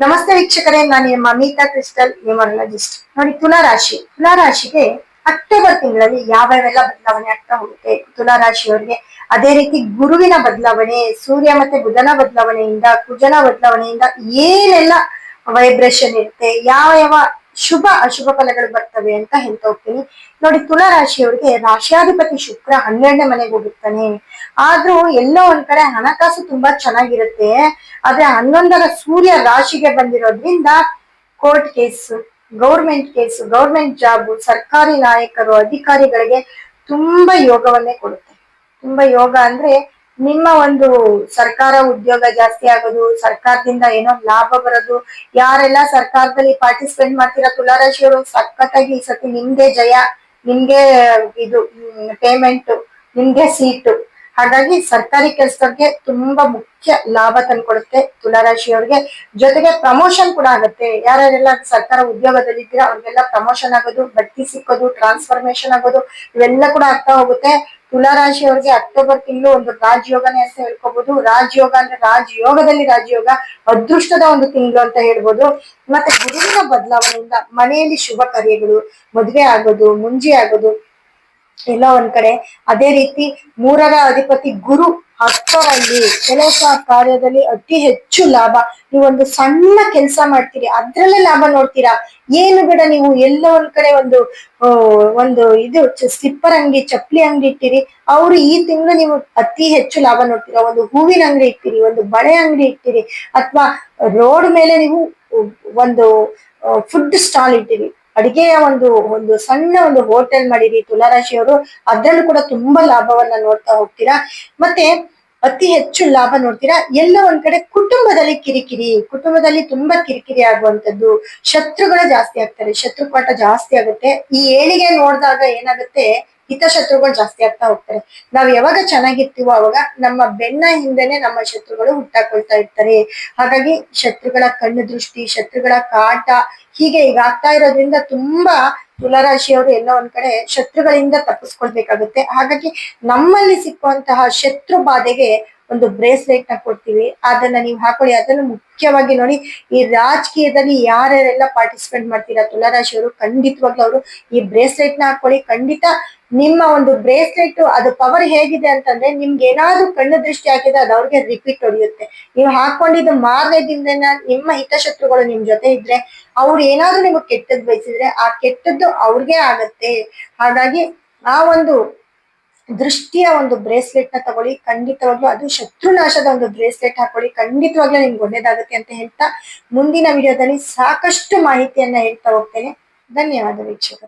ನಮಸ್ತೆ ವೀಕ್ಷಕರೇ, ನಾನು ನಿಮ್ಮ ಅಮಿತಾ ಕ್ರಿಸ್ಟಲ್ ನ್ಯೂಮರಾಲಜಿಸ್ಟ್ ನೋಡಿ ತುಲಾ ರಾಶಿ ತುಲಾ ರಾಶಿಗೆ ಅಕ್ಟೋಬರ್ ತಿಂಗಳಲ್ಲಿ ಯಾವ್ಯಾವೆಲ್ಲ ಬದಲಾವಣೆ ಆಗ್ತಾ ಹೋಗುತ್ತೆ? ತುಲಾ ರಾಶಿಯವರಿಗೆ ಅದೇ ರೀತಿ ಗುರುವಿನ ಬದಲಾವಣೆ, ಸೂರ್ಯ ಮತ್ತೆ ಬುಧನ ಬದಲಾವಣೆಯಿಂದ, ಕುಜನ ಬದಲಾವಣೆಯಿಂದ ಏನೆಲ್ಲ ವೈಬ್ರೇಷನ್ ಇರುತ್ತೆ ಯಾವ ಯಾವ ಶುಭ ಅಶುಭ ಫಲಗಳು ಬರ್ತವೆ ಅಂತ ಹೇಳ್ತಾ ಹೋಗ್ತೀನಿ. ನೋಡಿ ತುಲಾ ರಾಶಿಯವರಿಗೆ ರಾಶ್ಯಾಧಿಪತಿ ಶುಕ್ರ ಹನ್ನೆರಡನೇ ಮನೆಗೆ ಹೋಗುತ್ತಾನೆ ಆದ್ರೂ ಎಲ್ಲೋ ಒಂದ್ ಕಡೆ ಹಣಕಾಸು ತುಂಬಾ ಚೆನ್ನಾಗಿರುತ್ತೆ. ಆದ್ರೆ ಹನ್ನೊಂದರ ಸೂರ್ಯ ರಾಶಿಗೆ ಬಂದಿರೋದ್ರಿಂದ court case, government case, government job, ಸರ್ಕಾರಿ ನಾಯಕರು, ಅಧಿಕಾರಿಗಳಿಗೆ ತುಂಬಾ ಯೋಗವನ್ನೇ ಕೊಡುತ್ತೆ. ತುಂಬಾ ಯೋಗ ಅಂದ್ರೆ ನಿಮ್ಮ ಒಂದು ಸರ್ಕಾರ ಉದ್ಯೋಗ ಜಾಸ್ತಿ ಆಗೋದು, ಸರ್ಕಾರದಿಂದ ಏನೋ ಲಾಭ ಬರೋದು, ಯಾರೆಲ್ಲ ಸರ್ಕಾರದಲ್ಲಿ ಪಾರ್ಟಿಸಿಪೇಟ್ ಮಾಡ್ತೀರಾ? ತುಲಾರಾಶಿಯವರು ಸಖತ್ತಾಗಿ ಈ ಸತಿ ನಿಮ್ಗೆ ಜಯ, ನಿಮ್ಗೆ ಇದು ಪೇಮೆಂಟ್ ನಿಮ್ಗೆ ಸೀಟು ಹಾಗಾಗಿ ಸರ್ಕಾರಿ ಕೆಲಸದವ್ರಿಗೆ ತುಂಬಾ ಮುಖ್ಯ ಲಾಭ ತಂದ್ಕೊಡುತ್ತೆ ತುಲಾರಾಶಿಯವ್ರಿಗೆ. ಜೊತೆಗೆ ಪ್ರಮೋಷನ್ ಕೂಡ ಆಗುತ್ತೆ. ಯಾರ್ಯಾರೆಲ್ಲ ಸರ್ಕಾರ ಉದ್ಯೋಗದಲ್ಲಿ ಇದ್ದೀರಾ ಅವ್ರಿಗೆಲ್ಲ ಪ್ರಮೋಷನ್ ಆಗೋದು, ಬಡ್ತಿ ಸಿಕ್ಕೋದು ಟ್ರಾನ್ಸ್ಫಾರ್ಮೇಶನ್ ಆಗೋದು, ಇವೆಲ್ಲ ಕೂಡ ಆಗ್ತಾ ಹೋಗುತ್ತೆ. ತುಲಾರಾಶಿಯವ್ರಿಗೆ ಅಕ್ಟೋಬರ್ ತಿಂಗಳು ಒಂದು ರಾಜಯೋಗನೇ ಅಂತ ಹೇಳ್ಕೋಬಹುದು ರಾಜಯೋಗ ಅಂದ್ರೆ ರಾಜಯೋಗದಲ್ಲಿ ರಾಜಯೋಗ, ಅದೃಷ್ಟದ ಒಂದು ತಿಂಗಳು ಅಂತ ಹೇಳ್ಬೋದು. ಮತ್ತೆ ಗುರುವಿನ ಬದಲಾವಣೆಯಿಂದ ಮನೆಯಲ್ಲಿ ಶುಭ ಕಾರ್ಯಗಳು, ಮದುವೆ ಆಗೋದು, ಮುಂಜಿ ಆಗೋದು ಎಲ್ಲ ಒಂದ್ ಕಡೆ. ಅದೇ ರೀತಿ ಮೂರರ ಅಧಿಪತಿ ಗುರು ಹತ್ತರಲ್ಲಿ ಕೆಲಸ ಕಾರ್ಯದಲ್ಲಿ ಅತಿ ಹೆಚ್ಚು ಲಾಭ. ನೀವೊಂದು ಸಣ್ಣ ಕೆಲಸ ಮಾಡ್ತೀರಿ, ಅದ್ರಲ್ಲೇ ಲಾಭ ನೋಡ್ತೀರಾ? ಏನು ಬೇಡ, ನೀವು ಎಲ್ಲ ಒಂದ್ ಕಡೆ ಒಂದು ಒಂದು ಇದು ಸ್ಲಿಪ್ಪರ್ ಅಂಗಡಿ, ಚಪ್ಪಲಿ ಅಂಗಡಿ ಇಟ್ಟಿರಿ. ಅವ್ರು ಈ ತಿಂಗಳು ನೀವು ಅತಿ ಹೆಚ್ಚು ಲಾಭ ನೋಡ್ತೀರಾ? ಒಂದು ಹೂವಿನ ಅಂಗಡಿ ಇಟ್ಟಿರಿ, ಒಂದು ಬಳೆ ಅಂಗಡಿ ಇಟ್ಟಿರಿ, ಅಥವಾ ರೋಡ್ ಮೇಲೆ ನೀವು ಒಂದು ಫುಡ್ ಸ್ಟಾಲ್ ಇಟ್ಟಿರಿ. ಅಡಿಗೆಯ ಒಂದು ಒಂದು ಸಣ್ಣ ಒಂದು ಹೋಟೆಲ್ ಮಾಡಿರಿ ತುಲಾರಾಶಿಯವರು, ಅದ್ರಲ್ಲೂ ಕೂಡ ತುಂಬಾ ಲಾಭವನ್ನ ನೋಡ್ತಾ ಹೋಗ್ತೀರಾ? ಮತ್ತೆ ಅತಿ ಹೆಚ್ಚು ಲಾಭ ನೋಡ್ತೀರಾ? ಎಲ್ಲ ಒಂದ್ ಕಡೆ ಕುಟುಂಬದಲ್ಲಿ ಕಿರಿಕಿರಿ, ಕುಟುಂಬದಲ್ಲಿ ತುಂಬಾ ಕಿರಿಕಿರಿ ಆಗುವಂತದ್ದು ಶತ್ರುಗಳು ಜಾಸ್ತಿ ಆಗ್ತಾರೆ ಶತ್ರುಪಾಠ ಜಾಸ್ತಿ ಆಗುತ್ತೆ. ಈ ಏಳಿಗೆ ನೋಡಿದಾಗ ಏನಾಗುತ್ತೆ? ಹಿತಶತ್ರುಗಳು ಜಾಸ್ತಿ ಆಗ್ತಾ ಹೋಗ್ತಾರೆ. ನಾವ್ ಯಾವಾಗ ಚೆನ್ನಾಗಿರ್ತೀವೋ ಅವಾಗ ನಮ್ಮ ಬೆನ್ನ ಹಿಂದೆನೆ ನಮ್ಮ ಶತ್ರುಗಳು ಹುಟ್ಟಾಕೊಳ್ತಾ ಇರ್ತಾರೆ. ಹಾಗಾಗಿ ಶತ್ರುಗಳ ಕಣ್ಣು ದೃಷ್ಟಿ, ಶತ್ರುಗಳ ಕಾಟ ಹೀಗೆ ಈಗ ಆಗ್ತಾ ಇರೋದ್ರಿಂದ ತುಂಬಾ ತುಲಾರಾಶಿಯವರು ಎಲ್ಲ ಒಂದ್ ಕಡೆ ಶತ್ರುಗಳಿಂದ ತಪ್ಪಿಸ್ಕೊಳ್ಬೇಕಾಗುತ್ತೆ. ಹಾಗಾಗಿ ನಮ್ಮಲ್ಲಿ ಸಿಕ್ಕುವಂತಹ ಶತ್ರು ಬಾಧೆಗೆ ಒಂದು ಬ್ರೇಸ್ಲೆಟ್ನ ಕೊಡ್ತೀವಿ. ಅದನ್ನ ನೀವು ಹಾಕೊಳ್ಳಿ. ಅದನ್ನು ಮುಖ್ಯವಾಗಿ ನೋಡಿ, ಈ ರಾಜಕೀಯದಲ್ಲಿ ಯಾರ್ಯಾರೆಲ್ಲ ಪಾರ್ಟಿಸಿಪೇಟ್ ಮಾಡ್ತೀರಾ ತುಲಾರಾಶಿಯವರು ಖಂಡಿತವಾಗ್ಲೂ ಅವರು ಈ ಬ್ರೇಸ್ಲೆಟ್ನ ಹಾಕೊಳ್ಳಿ. ಖಂಡಿತ ನಿಮ್ಮ ಒಂದು ಬ್ರೇಸ್ಲೆಟ್ ಅದು ಪವರ್ ಹೇಗಿದೆ ಅಂತಂದ್ರೆ, ನಿಮ್ಗೆ ಏನಾದ್ರು ಕಣ್ಣು ದೃಷ್ಟಿ ಹಾಕಿದ್ರೆ ಅದು ಅವ್ರಿಗೆ ರಿಪೀಟ್ ಹೊಡೆಯುತ್ತೆ. ನೀವು ಹಾಕೊಂಡಿದ್ದು ಮಾರನೇ ದಿನದಿಂದ ನಿಮ್ಮ ಹಿತಶತ್ರುಗಳು ನಿಮ್ ಜೊತೆ ಇದ್ರೆ, ಅವ್ರು ಏನಾದ್ರೂ ನಿಮಗೆ ಕೆಟ್ಟದ್ದು ಬಯಸಿದ್ರೆ, ಆ ಕೆಟ್ಟದ್ದು ಅವ್ರಿಗೆ ಆಗತ್ತೆ. ಹಾಗಾಗಿ ಆ ಒಂದು ದೃಷ್ಟಿಯ ಒಂದು ಬ್ರೇಸ್ಲೆಟ್ನ ತಗೊಳ್ಳಿ, ಖಂಡಿತವಾಗ್ಲೂ ಅದು ಶತ್ರುನಾಶದ ಒಂದು ಬ್ರೇಸ್ಲೆಟ್ ಹಾಕೊಳ್ಳಿ, ಖಂಡಿತವಾಗ್ಲೂ ನಿಮ್ಗೆ ಒಳ್ಳೇದಾಗುತ್ತೆ ಅಂತ ಹೇಳ್ತಾ ಮುಂದಿನ ವಿಡಿಯೋದಲ್ಲಿ ಸಾಕಷ್ಟು ಮಾಹಿತಿಯನ್ನ ಹೇಳ್ತಾ ಹೋಗ್ತೇನೆ. ಧನ್ಯವಾದ ವೀಕ್ಷಕರು.